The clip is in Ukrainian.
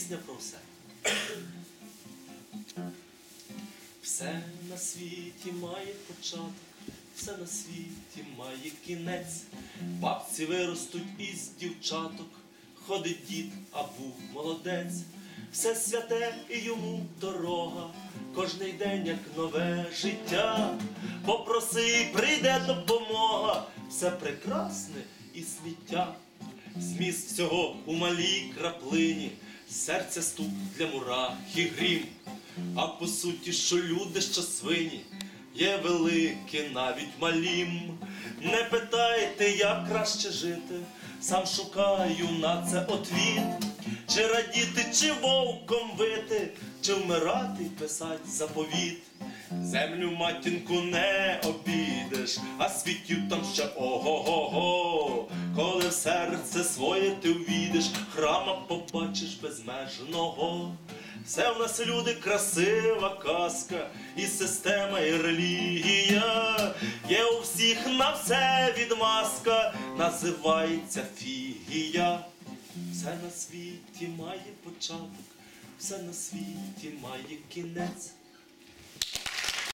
пісня про все. Все на світі має початок, все на світі має кінець. Бабці виростуть із дівчаток, ходить дід, а був молодець. Все святе і йому дорога, кожний день як нове життя. Попроси, прийде допомога, все прекрасне і сміття. Зміст всього у малій краплині, серця стук для мурах і грім. А по суті, що люди, що свині, є великі, навіть малім. Не питайте, як краще жити, сам шукаю на це отвіт. Чи радіти, чи вовком вити, чи вмирати й писать заповіт. Землю матінку не обідеш, а світів там ще ого-го-го. В серце своє ти увійдеш, храма побачиш безмежного. Все в нас люди красива казка, і система, і релігія. Є у всіх на все відмазка, називається фігія. Все на світі має початок, все на світі має кінець.